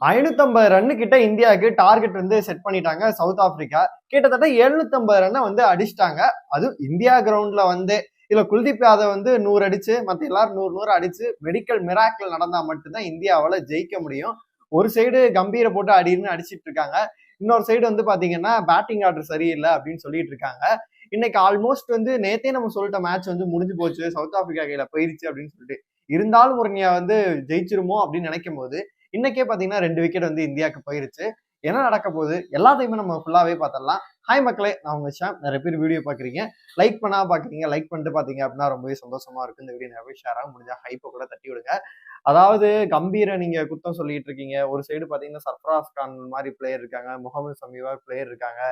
ஐநூத்தம்பது run கிட்ட இந்தியாவுக்கு target வந்து செட் பண்ணிட்டாங்க சவுத் ஆப்பிரிக்கா கிட்டத்தட்ட 750 ரன்னை வந்து அடிச்சிட்டாங்க. அது இந்தியா கிரவுண்ட்ல வந்து இதுல குல்தீப் யாதவ் வந்து நூறு அடிச்சு மத்த எல்லாரும் நூறு நூறு அடிச்சு மெடிக்கல் மிராக்கிள் நடந்தா மட்டும்தான் இந்தியாவால ஜெயிக்க முடியும். ஒரு சைடு கம்பீரை போட்டு அடின்னு அடிச்சிட்டு இருக்காங்க. இன்னொரு சைடு வந்து பாத்தீங்கன்னா பேட்டிங் ஆர்டர் சரியில்லை அப்படின்னு சொல்லிட்டு இருக்காங்க. இன்னைக்கு ஆல்மோஸ்ட் வந்து நேத்தே நம்ம சொல்லிட்ட மேட்ச் வந்து முடிஞ்சு போச்சு. சவுத் ஆப்பிரிக்கா கையில போயிருச்சு அப்படின்னு சொல்லிட்டு. இருந்தாலும் ஒரு வந்து ஜெயிச்சிருமோ அப்படின்னு நினைக்கும் போது இன்னைக்கே பார்த்தீங்கன்னா ரெண்டு விக்கெட் வந்து இந்தியாவுக்கு போயிருச்சு. என்ன நடக்க போகுது? எல்லாத்தையுமே நம்ம ஃபுல்லாகவே பார்த்துடலாம். ஹாய் மக்களே நான் உங்க ஷாம். நிறைய பேர் வீடியோ பார்க்குறீங்க. லைக் பண்ணா பார்க்குறீங்க. லைக் பண்ணிட்டு பார்த்தீங்க அப்படின்னா ரொம்பவே சந்தோஷமா இருக்கு. இந்த வீடியோ நிறைய ஷேர் ஆகும். முடிஞ்சா ஹைப்பை கூட தட்டி விடுங்க. அதாவது கம்பீரை நீங்க குத்தம் சொல்லிட்டு இருக்கீங்க. ஒரு சைடு பார்த்தீங்கன்னா சர்ஃபராஸ் கான் மாதிரி பிளேயர் இருக்காங்க. முகமது சமீவா பிளேயர் இருக்காங்க.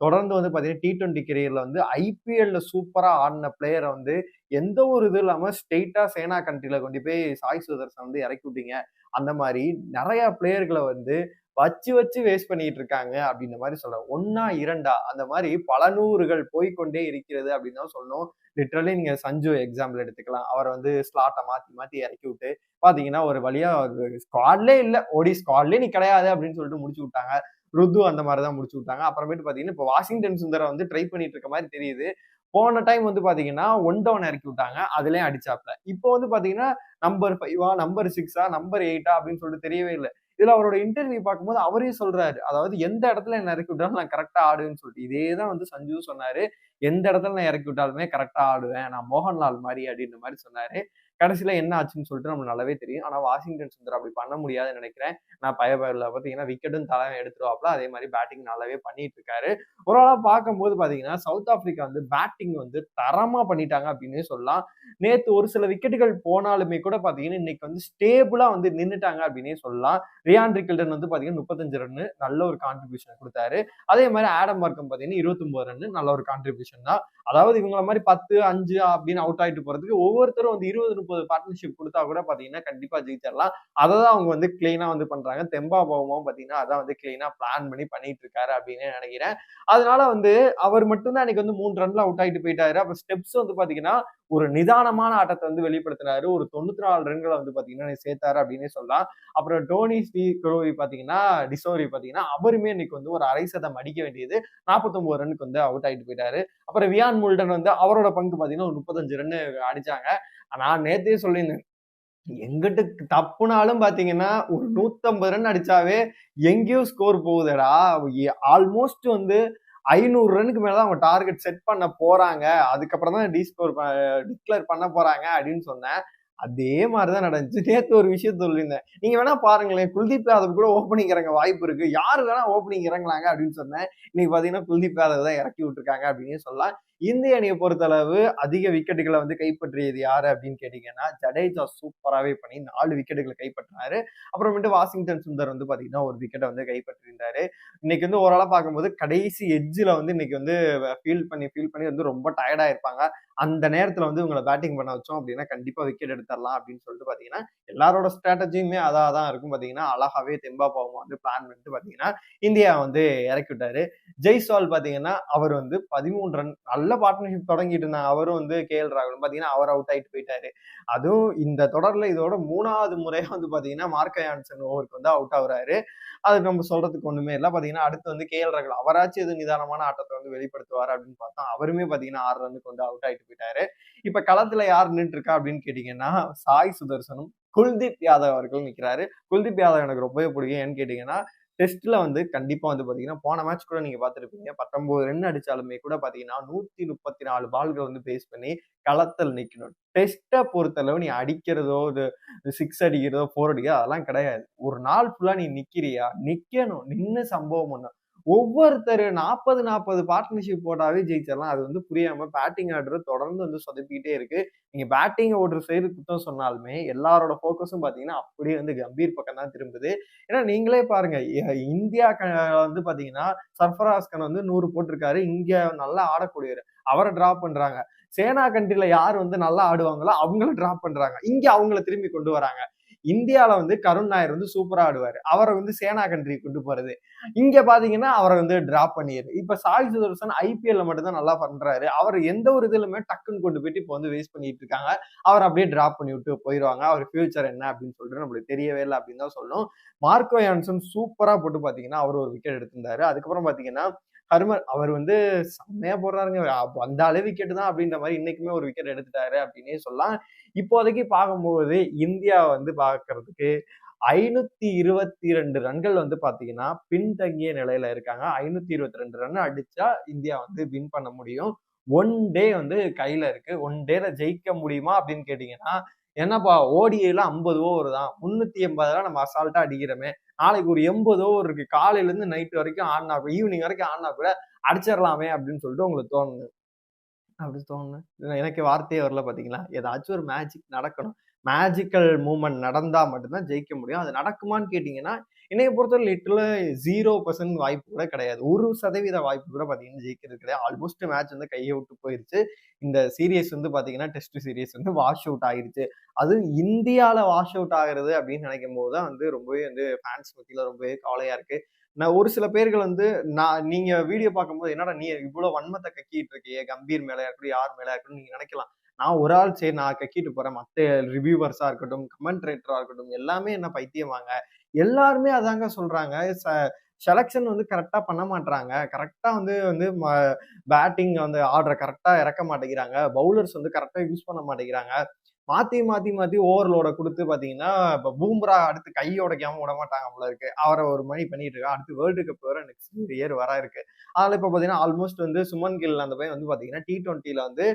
தொடர்ந்து வந்து பார்த்தீங்கன்னா டி டுவெண்ட்டி கெரியர்ல வந்து ஐபிஎல்ல சூப்பரா ஆடின பிளேயரை வந்து எந்த ஒரு இது இல்லாம ஸ்ட்ரெயிட்டாக சேனா கண்ட்ரில கொண்டு போய் சாய் சுதர்சன் வந்து இறக்கி விட்டீங்க. அந்த மாதிரி நிறைய பிளேயர்களை வந்து வச்சு வச்சு வேஸ்ட் பண்ணிட்டு இருக்காங்க அப்படின்ற மாதிரி சொல்றேன் ஒன்னா இரண்டா அந்த மாதிரி பல நூறுகள் போய்க்கொண்டே இருக்கிறது அப்படின்னு தான் சொல்லணும். லிட்ரலி நீங்க சஞ்சு எக்ஸாம்பிள் எடுத்துக்கலாம். அவரை வந்து ஸ்லாட்டை மாத்தி மாத்தி இறக்கி விட்டு பாத்தீங்கன்னா ஒரு வழியா ஸ்குவாட்லே இல்லை ஓடி ஸ்குவாட்லேயே நீ கிடையாது அப்படின்னு சொல்லிட்டு முடிச்சு விட்டாங்க. ருது அந்த மாதிரி தான் முடிச்சு விட்டாங்க. அப்புறமேட்டு பார்த்தீங்கன்னா இப்போ வாஷிங்டன் சுந்தரை வந்து ட்ரை பண்ணிட்டு இருக்க மாதிரி தெரியுது. போன டைம் வந்து பாத்தீங்கன்னா ஒன் டவுன் இறக்கி விட்டாங்க. அதுலயும் அடிச்சாப்ல. இப்போ வந்து பாத்தீங்கன்னா நம்பர் ஃபைவா நம்பர் சிக்ஸா நம்பர் எயிட்டா அப்படின்னு சொல்லிட்டு தெரியவே இல்லை. இதுல அவரோட இன்டர்வியூ பார்க்கும்போது அவரே சொல்றாரு. அதாவது எந்த இடத்துல என்ன இறக்கி விட்டாலும் நான் கரெக்டா ஆடுவேன்னு சொல்லிட்டு. இதே தான் வந்து சஞ்சு சொன்னாரு. எந்த இடத்துல நான் இறக்கி விட்டாலுமே கரெக்டா ஆடுவேன். நான் மோகன்லால் மாதிரி அப்படின்ற மாதிரி சொன்னாரு. கடைசியில என்ன ஆச்சுன்னு சொல்லிட்டு நம்ம நல்லாவே தெரியும். ஆனால் வாஷிங்டன் சுந்தர் அப்படி பண்ண முடியாதுன்னு நினைக்கிறேன். நான் பயபரில் பார்த்தீங்கன்னா விக்கெட்டும் தலை எடுத்துருவாப்ல அதே மாதிரி பேட்டிங் நல்லாவே பண்ணிட்டு இருக்காரு ஒரு ஆளாக பார்க்கும்போது பாத்தீங்கன்னா சவுத் ஆப்பிரிக்கா வந்து பேட்டிங் வந்து தரமா பண்ணிட்டாங்க அப்படின்னே சொல்லலாம். நேத்து ஒரு சில விக்கெட்டுகள் போனாலுமே கூட பாத்தீங்கன்னா இன்னைக்கு வந்து ஸ்டேபிளா வந்து நின்னுட்டாங்க அப்படின்னே சொல்லலாம். ரியான் கில்டன் வந்து பார்த்தீங்கன்னா முப்பத்தஞ்சு ரன் நல்ல ஒரு கான்ட்ரிபியூஷன் கொடுத்தாரு. அதே மாதிரி ஆடம் மார்க்கம் பாத்தீங்கன்னா இருபத்தொம்பது ரன் நல்ல ஒரு கான்ட்ரிபியூஷன் தான். அதாவது இவங்கள மாதிரி பத்து அஞ்சு அப்படின்னு அவுட் ஆகிட்டு போறதுக்கு ஒவ்வொருத்தரும் வந்து இருபது முப்பது பார்ட்னர்ஷிப் கொடுத்தா கூட பாத்தீங்கன்னா கண்டிப்பா ஜெயிச்சிடலாம் அதை தான் அவங்க வந்து கிளீனா வந்து பண்றாங்க. தெம்பா பாவமும் பாத்தீங்கன்னா அதான் வந்து கிளீனா பிளான் பண்ணி பண்ணிட்டு இருக்காரு அப்படின்னு நினைக்கிறேன். அதனால வந்து அவர் மட்டும்தான் அன்னைக்கு வந்து மூணு ரன்ல அவுட் ஆயிட்டு போயிட்டாரு. அப்ப ஸ்டெப்ஸ் வந்து பாத்தீங்கன்னா ஒரு நிதானமான ஆட்டத்தை வந்து வெளிப்படுத்தினாரு ஒரு தொண்ணூத்தி நாலு ரன்களை வந்து பாத்தீங்கன்னா சேர்த்தாரு அப்படின்னே சொல்லலாம். அப்புறம் டோனி ஸ்ரீ குரோரி பாத்தீங்கன்னா டிசோரி பாத்தீங்கன்னா அவருமே இன்னைக்கு வந்து ஒரு அரை சதம் அடிக்க வேண்டியது. நாற்பத்தொன்பது ரன்னுக்கு வந்து அவுட் ஆயிட்டு போயிட்டாரு. அப்புறம் வியான் முல்டன் வந்து அவரோட பங்கு பாத்தீங்கன்னா ஒரு முப்பத்தஞ்சு ரன் அடிச்சாங்க. நான் நேத்தே சொல்லியிருந்தேன் எங்கிட்ட தப்புனாலும் பாத்தீங்கன்னா ஒரு நூத்தம்பது ரன் அடிச்சாவே எங்கேயோ ஸ்கோர் போகுதுடா. ஆல்மோஸ்ட் வந்து ஐநூறு ரனுக்கு மேலே தான் அவங்க டார்கெட் செட் பண்ண போகிறாங்க அதுக்கப்புறம் தான் டிஸ்கோர் டிக்ளேர் பண்ண போகிறாங்க அப்படின்னு சொன்னேன். அதே மாதிரி தான் நடந்துச்சு. நேற்று ஒரு விஷயம் சொல்லியிருந்தேன். நீங்கள் வேணால் பாருங்களேன் குல்தீப் யாதவ் கூட ஓப்பனிங் இறங்க வாய்ப்பு இருக்குது யார் வேணால் ஓப்பனிங் இறங்கலாங்க அப்படின்னு சொன்னேன். இன்னைக்கு பார்த்தீங்கன்னா குல்தீப் யாதவ் தான் இறக்கி விட்டுருக்காங்க அப்படின்னு சொல்லலாம். இந்திய அணியை பொறுத்தளவு அதிக விக்கெட்டுகளை வந்து கைப்பற்றியது யாரு அப்படின்னு கேட்டீங்கன்னா ஜடேஜா சூப்பராகவே பண்ணி நாலு விக்கெட்டுகளை கைப்பற்றினாரு. அப்புறமேட்டு வாஷிங்டன் சுந்தர் வந்து பாத்தீங்கன்னா ஒரு விக்கெட்டை வந்து கைப்பற்றியிருந்தாரு. இன்னைக்கு வந்து ஓரளவு பார்க்கும்போது கடைசி எட்ஜில் வந்து இன்னைக்கு வந்து ஃபீல் பண்ணி ஃபீல் பண்ணி வந்து ரொம்ப டயர்டாக இருப்பாங்க. அந்த நேரத்தில் வந்து இவங்களை பேட்டிங் பண்ண வச்சோம் அப்படின்னா கண்டிப்பாக விக்கெட் எடுத்துடலாம் அப்படின்னு சொல்லிட்டு பார்த்தீங்கன்னா எல்லாரோட ஸ்ட்ராட்டஜியுமே அதான் தான் இருக்கும். பார்த்தீங்கன்னா அழகாவே தெம்பா பாவம் வந்து பிளான் பண்ணிட்டு பார்த்தீங்கன்னா இந்தியா வந்து இறக்கி விட்டாரு. ஜெய்ஸ்வால் பார்த்தீங்கன்னா அவர் வந்து பதிமூன்று ரன் நல்ல பார்ட்னர்ஷிப் தொடங்கிட்டு இருந்தாங்க. அவரும் வந்து கே எல் ராகுலும் பார்த்தீங்கன்னா அவர் அவுட் ஆகிட்டு போயிட்டாரு. அதுவும் இந்த தொடரில் இதோட மூணாவது முறையாக வந்து பார்த்தீங்கன்னா மார்க்க யான்சன் ஓவருக்கு வந்து அவுட் ஆகுறாரு. அது நம்ம சொல்றதுக்கு ஒன்றுமே இல்லை. பார்த்தீங்கன்னா அடுத்து வந்து கே எல் ராகுல் அவராச்சும் இது நிதானமான ஆட்டத்தை வந்து வெளிப்படுத்துவார் அப்படின்னு பார்த்தா அவருமே பார்த்தீங்கன்னா ஆறு ரன்னுக்கு வந்து அவுட் ஆகிட்டு போயிட்டாரு. இப்போ களத்தில் யார் நின்று இருக்கா அப்படின்னு கேட்டிங்கன்னா சாய் சுதர்சனும் குல்தீப் யாதவ் அவர்கள் நிற்கிறாரு குல்தீப் யாதவ் எனக்கு ரொம்பவே பிடிக்கும். ஏன்னு கேட்டீங்கன்னா டெஸ்ட்ல வந்து கண்டிப்பா வந்து பாத்தீங்கன்னா போன மேட்ச் கூட நீங்க பாத்திருப்பீங்க. பத்தொன்பது ரன் அடிச்சாலுமே கூட பாத்தீங்கன்னா நூத்தி முப்பத்தி நாலு பால்கள் வந்து பேஸ் பண்ணி களத்தில் நிக்கணும். டெஸ்ட்டை பொறுத்தளவு நீ அடிக்கிறதோ இது சிக்ஸ் அடிக்கிறதோ ஃபோர் அடிக்கிறதோ அதெல்லாம் கிடையாது. ஒரு நாள் ஃபுல்லா நீ நிக்கிறியா? நிக்கணும். நின்று சம்பவம் பண்ணும் ஒவ்வொருத்தர் நாற்பது நாற்பது பார்ட்னர்ஷிப் போட்டாவே ஜெயிச்சிடலாம். அது வந்து புரியாம பேட்டிங் ஆர்டர் தொடர்ந்து வந்து சொதப்பிக்கிட்டே இருக்கு. நீங்க பேட்டிங் ஓடுற சைடு குத்தம் சொன்னாலுமே எல்லாரோட ஃபோக்கஸும் பாத்தீங்கன்னா அப்படியே வந்து கம்பீர் பக்கம் தான் திரும்புது. ஏன்னா நீங்களே பாருங்க இந்தியா வந்து பாத்தீங்கன்னா சர்ஃபராஸ் கான் வந்து நூறு போட்டிருக்காரு. இங்க நல்லா ஆடக்கூடியவர். அவரை டிரா பண்றாங்க. சேனா கண்ட்ரில யார் வந்து நல்லா ஆடுவாங்களோ அவங்கள டிராப் பண்றாங்க. இங்க அவங்கள திரும்பி கொண்டு வராங்க. இந்தியாவில் வந்து கருண் நாயர் வந்து சூப்பராக ஆடுவார். அவரை வந்து சேனா கண்ட்ரி கொண்டு போகிறது இங்கே பார்த்தீங்கன்னா அவரை வந்து ட்ராப் பண்ணிடுது. இப்போ சாய் சுதர்சன் ஐபிஎல்ல மட்டும்தான் நல்லா பண்ணுறாரு அவர் எந்த ஒரு இதுலுமே டக்குன்னு கொண்டு போயிட்டு இப்போ வந்து வேஸ்ட் பண்ணிட்டு இருக்காங்க. அவர் அப்படியே ட்ராப் பண்ணி விட்டு போயிடுவாங்க அவர் ஃபியூச்சர் என்ன அப்படின்னு சொல்லிட்டு நம்மளுக்கு தெரியவே இல்லை அப்படின்னு தான் சொல்லணும். மார்க்கோ யான்சன் சூப்பராக போட்டு பார்த்தீங்கன்னா அவர் ஒரு விக்கெட் எடுத்திருந்தாரு. அதுக்கப்புறம் பார்த்தீங்கன்னா ஹர்மர் அவர் வந்து செம்மையா போடுறாருங்க. அந்த அளவு விக்கெட் தான் அப்படின்ற மாதிரி இன்னைக்குமே ஒரு விக்கெட் எடுத்துட்டாரு அப்படின்னே சொல்லலாம். இப்போதைக்கு பார்க்கும்போது இந்தியா வந்து பார்க்கறதுக்கு ஐநூத்தி இருபத்தி ரெண்டு ரன்கள் வந்து பாத்தீங்கன்னா பின்தங்கிய நிலையில இருக்காங்க. ஐநூத்தி இருபத்தி ரெண்டு ரன் அடிச்சா இந்தியா வந்து வின் பண்ண முடியும். ஒன் டே வந்து கையில இருக்கு. ஒன் டேல ஜெயிக்க முடியுமா அப்படின்னு கேட்டீங்கன்னா என்னப்பா ஓடியில ஐம்பது ஓவர் தான். முன்னூத்தி எண்பதுலாம் நம்ம அசால்ட்டா அடிக்கிறோமே. நாளைக்கு ஒரு எண்பது ஓவர் இருக்கு. காலையில இருந்து நைட் வரைக்கும் ஆடினா கூட ஈவினிங் வரைக்கும் ஆடினா கூட அடிச்சிடலாமே அப்படின்னு சொல்லிட்டு உங்களுக்கு தோணுது. அப்படி தோணுது. எனக்கு வார்த்தையே வரல பாத்தீங்களா? ஏதாச்சும் ஒரு மேஜிக் நடக்கணும். மேஜிக்கல் மூமெண்ட் நடந்தால் மட்டும்தான் ஜெயிக்க முடியும். அது நடக்குமான்னு கேட்டிங்கன்னா என்னைய பொறுத்தவரை லிட்டில் ஜீரோ பர்சன்ட் வாய்ப்பு கூட கிடையாது. ஒரு சதவீத வாய்ப்பு கூட பார்த்தீங்கன்னா ஜெயிக்கிறது கிடையாது. ஆல்மோஸ்ட் மேட்ச் வந்து கையை விட்டு போயிருச்சு. இந்த சீரியஸ் வந்து பார்த்தீங்கன்னா டெஸ்ட் சீரியஸ் வந்து வாஷ் அவுட் ஆயிருச்சு. அது இந்தியாவில் வாஷ் அவுட் ஆகிறது அப்படின்னு நினைக்கும் போது தான் வந்து ரொம்பவே வந்து ஃபேன்ஸ் மத்தியில் ரொம்பவே கவலையாக இருக்குது நான் ஒரு சில பேர்கள் வந்து நான் நீங்கள் வீடியோ பார்க்கும்போது என்னடா நீ இவ்வளோ வன்மத்தை கக்கிட்டு இருக்கியே? கம்பீர் மேலே இருக்கட்டும் யார் மேலே இருக்கட்டும் நீங்கள் நினைக்கலாம். நான் ஒரு ஆள் சரி நான் கக்கிட்டு போறேன். மற்ற ரிவ்யூவர்ஸா இருக்கட்டும் கமெண்ட்ரேட்டரா இருக்கட்டும் எல்லாமே என்ன பைத்தியமாங்க எல்லாருமே அதாங்க சொல்றாங்க. செலெக்ஷன் வந்து கரெக்டாக பண்ண மாட்டாங்க கரெக்டாக வந்து வந்து பேட்டிங் வந்து ஆர்டரை கரெக்டாக இறக்க மாட்டேங்கிறாங்க. பவுலர்ஸ் வந்து கரெக்டாக யூஸ் பண்ண மாட்டேங்கிறாங்க. மாத்தி மாத்தி மாத்தி ஓவர்லோட கொடுத்து பாத்தீங்கன்னா இப்ப பூம்ரா அடுத்து கை உடைக்காம விட மாட்டாங்க போல இருக்கு. அவரை ஒரு மணி பண்ணிட்டு இருக்கா அடுத்து வேர்ல்டு கப் வர நெக்ஸ்ட் இயர் வர இருக்கு. அதனால இப்ப பாத்தீங்கன்னா ஆல்மோஸ்ட் வந்து சுமன் கில் அந்த பையன் வந்து பாத்தீங்கன்னா டி டுவெண்ட்டில வந்து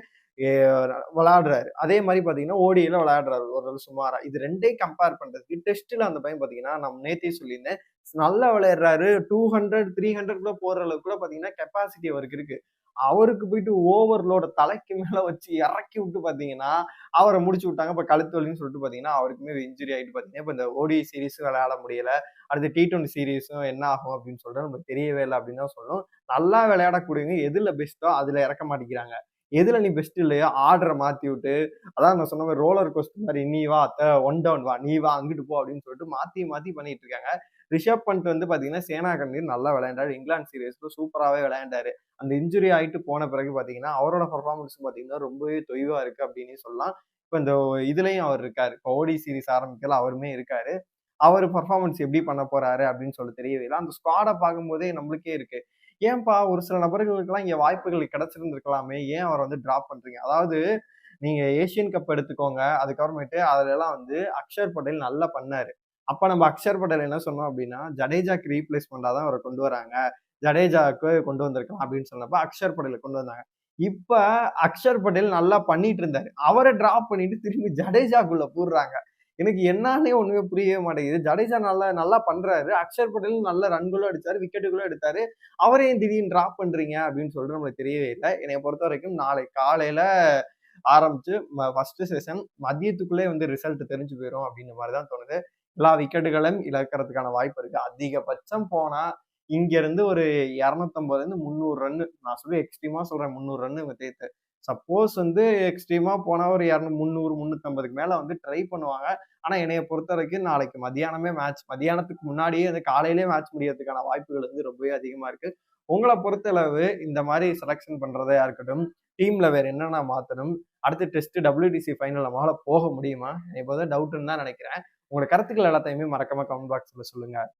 விளையாடுறாரு. அதே மாதிரி பாத்தீங்கன்னா ஓடியில விளையாடுறாரு ஒரு சுமாரா. இது ரெண்டே கம்பேர் பண்றதுக்கு டெஸ்ட்ல அந்த பையன் பாத்தீங்கன்னா நம்ம நேத்தே சொல்லியிருந்தேன் நல்லா விளையாடுறாரு. டூ ஹண்ட்ரட் த்ரீ ஹண்ட்ரட் கூட போற அளவுக்கு கூட பாத்தீங்கன்னா கெப்பாசிட்டி அவருக்கு இருக்கு. அவருக்கு போயிட்டு ஓவர்லோட தலைக்கு மேல வச்சு இறக்கி விட்டு பாத்தீங்கன்னா அவரை முடிச்சு விட்டாங்க. இப்ப கழுத்து வலின்னு சொல்லிட்டு பாத்தீங்கன்னா அவருக்குமே இன்ஜுரி ஆயிட்டு பாத்தீங்கன்னா இப்ப இந்த ஓடி சீரீஸும் விளையாட முடியல. அடுத்து டி டுவெண்ட்டி சீரீஸும் என்ன ஆகும் அப்படின்னு சொல்லிட்டு நமக்கு தெரியவே இல்லை அப்படின்னு தான் சொல்லணும். நல்லா விளையாடக்கூடியவங்க எதுல பெஸ்ட்டோ அதுல இறக்க மாட்டேங்கிறாங்க. எதுல நீ பெஸ்ட் இல்லையோ ஆர்டரை மாத்தி விட்டு அதான் நான் சொன்ன மாதிரி ரோலர் கோஸ்ட் மாதிரி நீ வா ஒன் டவுன் வா நீ வா அங்கிட்டு போ அப்படின்னு சொல்லிட்டு மாத்தி மாத்தி பண்ணிட்டு இருக்காங்க. ரிஷப் பண்ட் வந்து பார்த்தீங்கன்னா சேனா கண்ணீர் நல்லா விளையாண்டாரு. இங்கிலாந்து சீரீஸ்ல சூப்பராகவே விளையாண்டாரு. அந்த இன்ஜுரி ஆகிட்டு போன பிறகு பார்த்தீங்கன்னா அவரோட பர்ஃபார்மன்ஸ் பார்த்தீங்கன்னா ரொம்பவே தொய்வாக இருக்குது அப்படின்னு சொல்லலாம். இப்போ இந்த இதுலேயும் அவர் இருக்காரு. இப்போ ஓடி சீரீஸ் ஆரம்பிக்கல அவருமே இருக்காரு. அவர் பர்ஃபார்மன்ஸ் எப்படி பண்ண போறாரு அப்படின்னு சொல்லி தெரியவே இல்லை அந்த ஸ்குவாடை பார்க்கும்போதே நம்மளுக்கே இருக்கு. ஏன்பா ஒரு சில நபர்களுக்கெல்லாம் இங்கே வாய்ப்புகள் கிடைச்சிருந்துருக்கலாமே. ஏன் அவரை வந்து டிராப் பண்றீங்க? அதாவது நீங்க ஏசியன் கப் எடுத்துக்கோங்க. அதுக்கப்புறமேட்டு அதுல எல்லாம் வந்து அக்ஷர் பட்டேல் நல்லா பண்ணாரு. அப்போ நம்ம அக்ஷர் பட்டேல் என்ன சொன்னோம் அப்படின்னா ஜடேஜாக்கு ரீப்ளேஸ்மெண்ட்டாக தான் அவரை கொண்டு வராங்க. ஜடேஜாவுக்கு கொண்டு வந்திருக்கலாம் அப்படின்னு சொன்னப்ப அக்ஷர் பட்டேல கொண்டு வந்தாங்க. இப்ப அக்ஷர் பட்டேல் நல்லா பண்ணிட்டு இருந்தாரு. அவரை டிராப் பண்ணிட்டு திரும்பி ஜடேஜாக்குள்ள போடுறாங்க. எனக்கு என்னன்னே ஒண்ணுமே புரியவே மாட்டேங்குது. ஜடேஜா நல்லா நல்லா பண்றாரு. அக்ஷர் பட்டேல் நல்ல ரன்களும் அடிச்சாரு விக்கெட்டுகளும் எடுத்தாரு. அவரையும் திடீர்னு டிராப் பண்றீங்க அப்படின்னு சொல்லிட்டு நம்மளுக்கு தெரியவே இல்லை. என்னை பொறுத்த வரைக்கும் நாளை காலையில ஆரம்பிச்சு ஃபர்ஸ்ட் செஷன் மதியத்துக்குள்ளே வந்து ரிசல்ட் தெரிஞ்சு போயிடும் அப்படின்ற மாதிரி தான் தோணுது. எல்லா விக்கெட்டுகளும் இழக்கிறதுக்கான வாய்ப்பு இருக்கு. அதிகபட்சம் போனா இங்க இருந்து ஒரு இரநூத்தம்பதுல இருந்து முந்நூறு ரன்னு நான் சொல்லி எக்ஸ்ட்ரீமா சொல்றேன் முந்நூறு ரன்னு இவங்க தேர்த்து சப்போஸ் வந்து எக்ஸ்ட்ரீமா போனா ஒரு இரநூ முந்நூறு முந்நூற்றம்பதுக்கு மேல வந்து ட்ரை பண்ணுவாங்க. ஆனா என்னைய பொறுத்த வரைக்கும் நாளைக்கு மதியானமே மேட்ச் மதியானத்துக்கு முன்னாடியே அந்த காலையிலேயே மேட்ச் முடியறதுக்கான வாய்ப்புகள் வந்து ரொம்பவே அதிகமா இருக்கு. உங்களை பொறுத்தளவு இந்த மாதிரி செலக்ஷன் பண்றதா இருக்கட்டும் டீம்ல வேற என்னென்ன மாத்தணும் அடுத்து டெஸ்ட் டபிள்யூடிசி ஃபைனல் நம்மளால போக முடியுமா? இப்போ டவுட்னு தான் நினைக்கிறேன். உங்களோட கருத்துக்கள் எல்லாத்தையுமே மறக்காம கமெண்ட் பாக்ஸ்ல சொல்லுங்க.